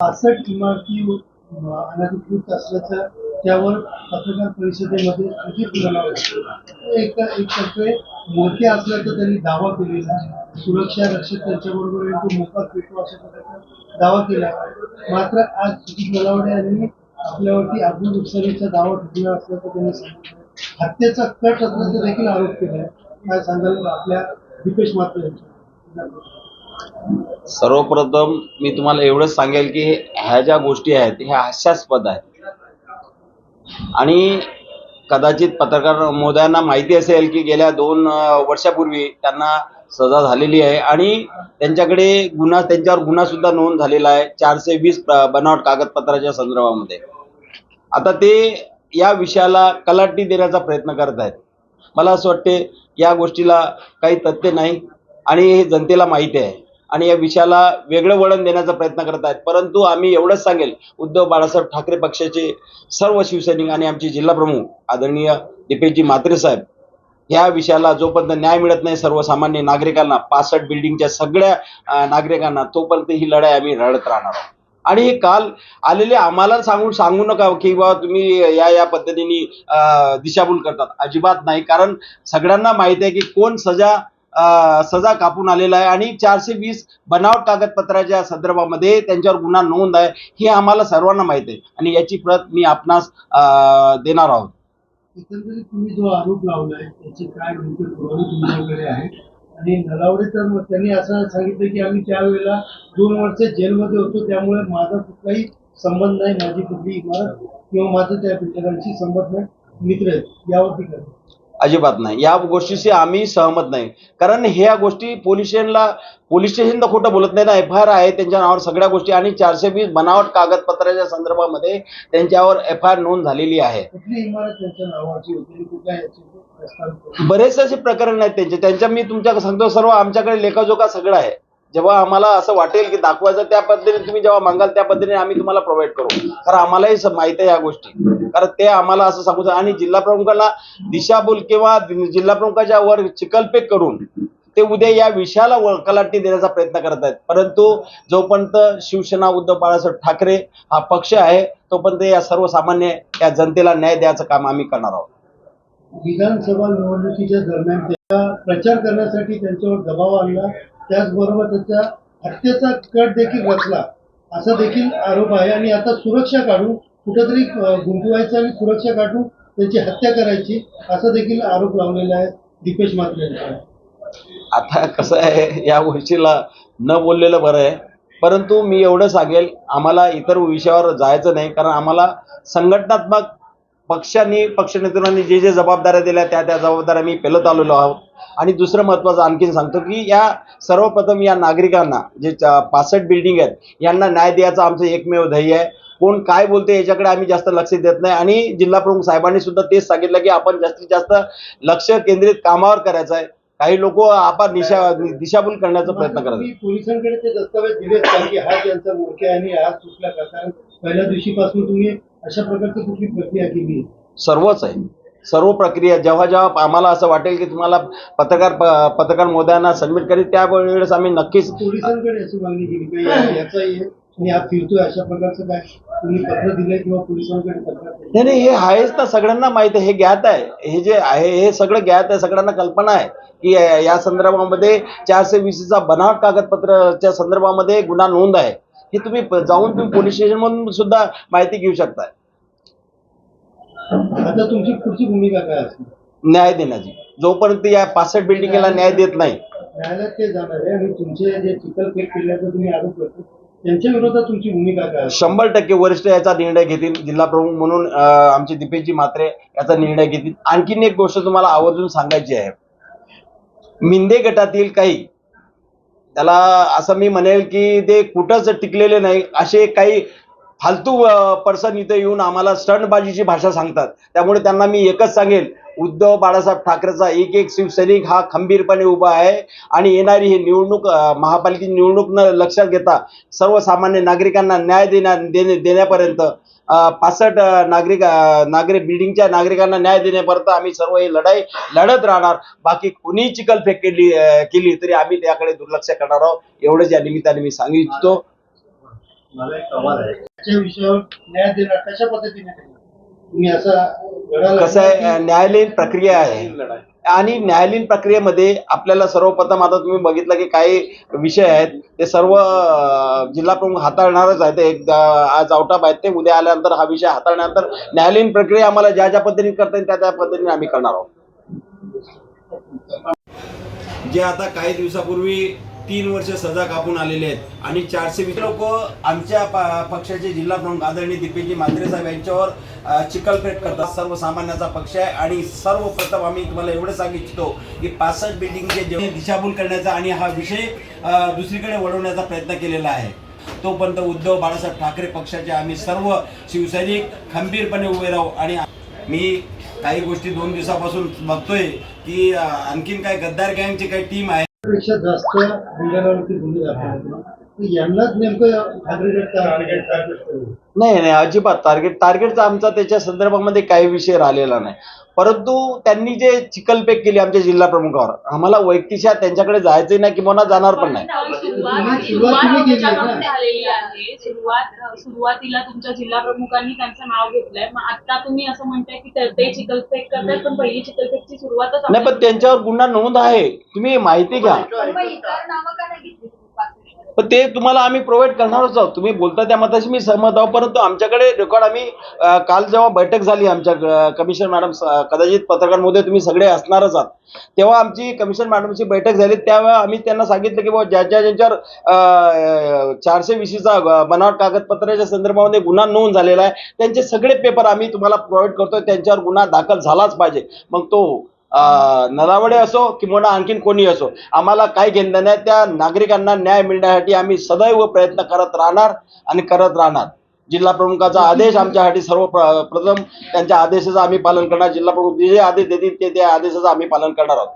पासष्ट इमारती अनधिकृत असल्याचं त्यावर पत्रकार परिषदेमध्ये आणखी एक एक टक्के मोठे असल्याचा त्यांनी दावा केलेला आहे. सुरक्षा रक्षक त्यांच्याबरोबर तो मोका पेटू अशा प्रकारचा दावा केला मात्र आज सुजित नलावडे यांनी आपल्यावरती अब्दुल रुखसारीचा दावा ठेवला असल्याचं त्यांनी सांगितलं हत्येचा कट असल्याचा देखील आरोप केला काय सांगाल आपल्या दीपेश मात्र यांच्या सर्वप्रथम मी तुम्हाला एवढंच सांगेल की ह्या ज्या गोष्टी आहेत ह्या हास्यास्पद आहेत. आणि कदाचित पत्रकार महोदयांना माहिती असेल की गेल्या दोन वर्षापूर्वी त्यांना सजा झालेली आहे आणि त्यांच्याकडे गुन्हा त्यांच्यावर गुन्हा सुद्धा नोंद झालेला आहे चारशे वीस बनावट कागदपत्राच्या संदर्भामध्ये. आता ते या विषयाला कलाटणी देण्याचा प्रयत्न करत आहेत. मला असं वाटते या गोष्टीला काही तथ्य नाही आणि हे जनतेला माहिती आहे. आणि या विषयाला वेगळं वळण देण्याचा प्रयत्न करत आहेत. परंतु आम्ही एवढंच सांगेल उद्धव बाळासाहेब ठाकरे पक्षाचे सर्व शिवसैनिक आणि आमचे जिल्हा प्रमुख आदरणीय दीपेशजी म्हात्रे साहेब या विषयाला जोपर्यंत न्याय मिळत नाही सर्वसामान्य नागरिकांना पासष्ट बिल्डिंगच्या सगळ्या नागरिकांना तोपर्यंत ही लढाई आम्ही लढत राहणार आहोत. आणि हे काल आलेले आम्हाला सांगून सांगू नका की बाबा तुम्ही या या पद्धतीने दिशाभूल करतात. अजिबात नाही. कारण सगळ्यांना माहिती आहे की कोण सजा सजा कापून आलेला आहे. आणि चारशे वीस बनावट कागदपत्राच्या संदर्भामध्ये त्यांच्यावर गुन्हा नोंद आहे हे आम्हाला सर्वांना माहीत आहे. आणि याची प्रत मी आपणास देणार आहोत. एकंदरीत तुम्ही जो आरोप लावलाय त्याची काय नेमके पुरावे तुमच्याकडे आहेत? आणि नलावडे तर त्यांनी असं सांगितलं की आम्ही त्यावेळेला दोन वर्ष जेलमध्ये होतो त्यामुळे माझा कुठलाही संबंध नाही माझी कुठली इमारत किंवा माझं त्या ठिकाणशी संबंध नाही मित्र यावरती करतो. अजिबात नाही. या गोष्टीशी आम्ही सहमत नाही. कारण ह्या गोष्टी पोलीस स्टेशनला पोलीस स्टेशन तर खोटं बोलत नाही ना एफ आय आर आहे त्यांच्या नावावर सगळ्या गोष्टी आणि चारशे वीस बनावट कागदपत्राच्या संदर्भामध्ये त्यांच्यावर एफ आय आर नोंद झालेली आहे? बरेच असे प्रकरण आहेत त्यांचे. त्यांच्या मी तुमच्या सांगतो सर्व आमच्याकडे लेखाजोखा सगळं आहे. जेव्हा आम्हाला असं वाटेल की दाखवायचं त्या पद्धतीने तुम्ही जेव्हा मागाल त्या पद्धतीने आम्ही तुम्हाला प्रोव्हाइड करू. कारण आम्हालाही माहिती आहे या गोष्टी. कारण ते आम्हाला असं सांगू आणि जिल्हा प्रमुखांना दिशाभूल किंवा जिल्हा प्रमुखाच्या वर चिकलपेक करून ते उद्या या विषयाला व- देण्याचा प्रयत्न करत आहेत. परंतु जोपर्यंत शिवसेना उद्धव बाळासाहेब ठाकरे हा पक्ष आहे तोपर्यंत या सर्वसामान्य या जनतेला न्याय द्यायचं काम आम्ही करणार आहोत. विधानसभा निवडणुकीच्या दरम्यान त्याचा प्रचार करण्यासाठी त्यांच्यावर दबाव आणला. त्याचबरोबर त्याच्या हत्येचा कट देखील रचला. असा देखील आरोप आहे आणि आता सुरक्षा काढून कुठेतरी गुंतवायचं आणि सुरक्षा काढून त्याची हत्या करायची असा देखील आरोप लावलेला आहे दीपेश मात्रे आता कसं आहे या गोष्टीला न बोललेलं बरं आहे. परंतु मी एवढं सांगेल आम्हाला इतर विषयावर जायचं नाही कारण आम्हाला संघटनात्मक पक्षांनी पक्षनेतृत्वांनी जे जे जबाबदाऱ्या दिल्या त्या त्या जबाबदाऱ्या मी पेलत आलेलो आहोत. आणि दुसरं महत्त्वाचं आणखीन सांगतो की या सर्वप्रथम या नागरिकांना जे पासष्ट बिल्डिंग आहेत यांना न्याय द्यायचं आमचं एकमेव ध्येय आहे. कोण काय बोलते याच्याकडे आम्ही जास्त लक्ष देत नाही. आणि जिल्हा प्रमुख साहेबांनी सुद्धा तेच सांगितलं की आपण जास्तीत जास्त लक्ष केंद्रित कामावर करायचं आहे. काही लोक आपण दिशा दिशाभूल करण्याचा प्रयत्न करत पोलिसांकडे ते दस्तावेज दिलेत की हा त्यांचा मोठ्या आणि आज सुटला कारण पहिल्या दिवशीपासून तुम्ही अशा प्रकारची कुठली प्रक्रिया केली? सर्वच आहे. सर्व प्रक्रिया जेव्हा जेव्हा आम्हाला असं वाटेल की तुम्हाला पत्रकार पत्रकार मोदयांना सबमिट करीत त्यावेळेस आम्ही नक्कीच पोलिसांकडे अशी मागणी केली याचा हे आणि हा फिरतोय अशा प्रकारचं काय? तुम्ही पत्र किंवा पोलिसांकडे केली नाही नाही हे आहेच ना सगळ्यांना माहीत आहे. हे ज्ञात आहे. हे जे आहे हे सगळं ज्ञात आहे. सगळ्यांना कल्पना आहे की या- संदर्भामध्ये चारशे वीसचा बनावट कागदपत्राच्या संदर्भामध्ये गुन्हा नोंद आहे. हे तुम्ही जाऊन तुम्ही पोलीस स्टेशन मधून सुद्धा माहिती घेऊ शकता आता तुमची पुढची भूमिका काय असणार न्याय देण्याची. जोपर्यंत या पासष्ट बिल्डिंगला न्याय देत नाही. न्यायालयात ते जाणार आहे आणि तुमचे जे केल्याचा तुम्ही आरोप करतो त्यांच्या विरोधात तुमची भूमिका काय असणार? शंभर टक्के वरिष्ठ याचा निर्णय घेतील जिल्हा प्रमुख म्हणून अं, आमचे दीपेशजी म्हात्रे याचा निर्णय घेतील. आणखीन एक गोष्ट तुम्हाला आवर्जून सांगायची आहे. मिंदे गटातील काही त्याला असं मी म्हणेल की ते कुठंच टिकलेले नाही असे काही फालतू पर्सन इथे येऊन आम्हाला स्टंटबाजीची भाषा सांगतात. त्यामुळे त्यांना मी एकच सांगेल उद्धव बाळासाहेब ठाकरेचा एक एक शिवसैनिक हा खंबीरपणे उभा आहे आणि येणारी ही निवडणूक महापालिकेची निवडणूक न लक्षात घेता सर्वसामान्य नागरिकांना न्याय देण्या देणे देण्यापर्यंत पासष्ट नागरिक नागरिक बिल्डिंगच्या नागरिकांना न्याय देण्यापर्यंत आम्ही सर्व ही लढाई लढत राहणार. बाकी कोणीही चिकलफेक केली केली तरी आम्ही त्याकडे दुर्लक्ष करणार आहोत. एवढंच या निमित्ताने मी सांगू इच्छितो मला एक सवाल आहे. त्याच्या विषयावर न्याय देणार कशा पद्धतीने देणार? तुम्ही असा लढा कसं आहे न्यायालयीन प्रक्रिया आहे. आणि न्यायालयीन प्रक्रियेमध्ये आपल्याला सर्वप्रथम आता तुम्ही बघितलं की काही विषय आहेत ते सर्व जिल्हा प्रमुख हाताळणारच आहेत. एक आज आउटाप आहेत ते उद्या आल्यानंतर हा विषय हाताळल्यानंतर न्यायालयीन प्रक्रिया आम्हाला ज्या ज्या पद्धतीने करता येईल त्या त्या पद्धतीने आम्ही करणार आहोत. जे आता काही दिवसापूर्वी तीन वर्ष सजा कापून आलेले आहेत. आणि चारशे वीस लोक आमच्या पक्षाचे जिल्हा प्रमुख आदरणीय दिपेशजी मांजरे साहेब यांच्यावर चिकलपेट चिखलपेट करतात. सर्वसामान्याचा पक्ष आहे आणि सर्वप्रथम आम्ही तुम्हाला एवढं सांगू इच्छितो की पासष्ट बिल्डिंगचे जे दिशाभूल करण्याचा आणि हा विषय दुसरीकडे वळवण्याचा प्रयत्न केलेला आहे. तोपर्यंत उद्धव बाळासाहेब ठाकरे पक्षाचे आम्ही सर्व शिवसैनिक खंबीरपणे उभे राहू आणि मी काही गोष्टी दोन दिवसापासून बघतोय की आणखीन काय गद्दार गँगची काही टीम आहे. पेक्षा जास्त बुलढाणावरती गुन्हे दाखल यांनाच नेमकं टार्गेट टार्गेट टार्गेट नाही नाही अजिबात. टार्गेट टार्गेटचा आमचा त्याच्या संदर्भामध्ये काही विषय राहिलेला नाही. परंतु त्यांनी जे चिकलपेक केली आमच्या जिल्हा प्रमुखावर आम्हाला वैयक्तिकशा त्यांच्याकडे जायचं नाही किंवा जाणार पण नाही. सुरुवात- सुरुवात तुमच्याकडून? झालेली आहे सुरुवात सुरुवातीला तुमच्या जिल्हा प्रमुखांनी त्यांचं नाव घेतलंय. मग आता तुम्ही असं म्हणताय की ते- ते चिकलफेक करतायत पण पहिली चिकलफेकची सुरुवातच नाही पण त्यांच्यावर गुन्हा नोंद आहे. तुम्ही माहिती घ्या. पण मग इतर नावं का नाही घेतली तुम्ही पाच वर्षात? पण ते तुम्हाला आम्ही प्रोव्हाइड करणारच आहोत. तुम्ही बोलता त्या मताशी मी सहमत आहोत. परंतु आमच्याकडे रेकॉर्ड आम्ही काल जेव्हा बैठक झाली आमच्या कमिशनर मॅडम कदाचित पत्रकारांमध्ये तुम्ही सगळे असणारच आहात. तेव्हा आमची कमिशन मॅडमची बैठक झाली. त्यावेळेला आम्ही त्यांना सांगितलं की बाबा ज्याच्या ज्यांच्यावर चारशे वीसचा बनावट कागदपत्राच्या संदर्भामध्ये गुन्हा नोंद झालेला आहे त्यांचे सगळे पेपर आम्ही तुम्हाला प्रोव्हाइड करतोय. त्यांच्यावर गुन्हा दाखल झालाच पाहिजे. मग तो नरावडे असो किंवा आणखीन कोणी असो आम्हाला काही घेणं नाही. त्या नागरिकांना न्याय मिळण्यासाठी आम्ही सदैव प्रयत्न करत राहणार आणि करत राहणार. जिल्हा प्रमुखाचा आदेश आमच्यासाठी सर्व प्र- प्रथम त्यांच्या आदेशाचं आम्ही पालन करणार. जिल्हा प्रमुख जे आदेश देतील ते त्या आदेशाचं आम्ही पालन करणार आहोत.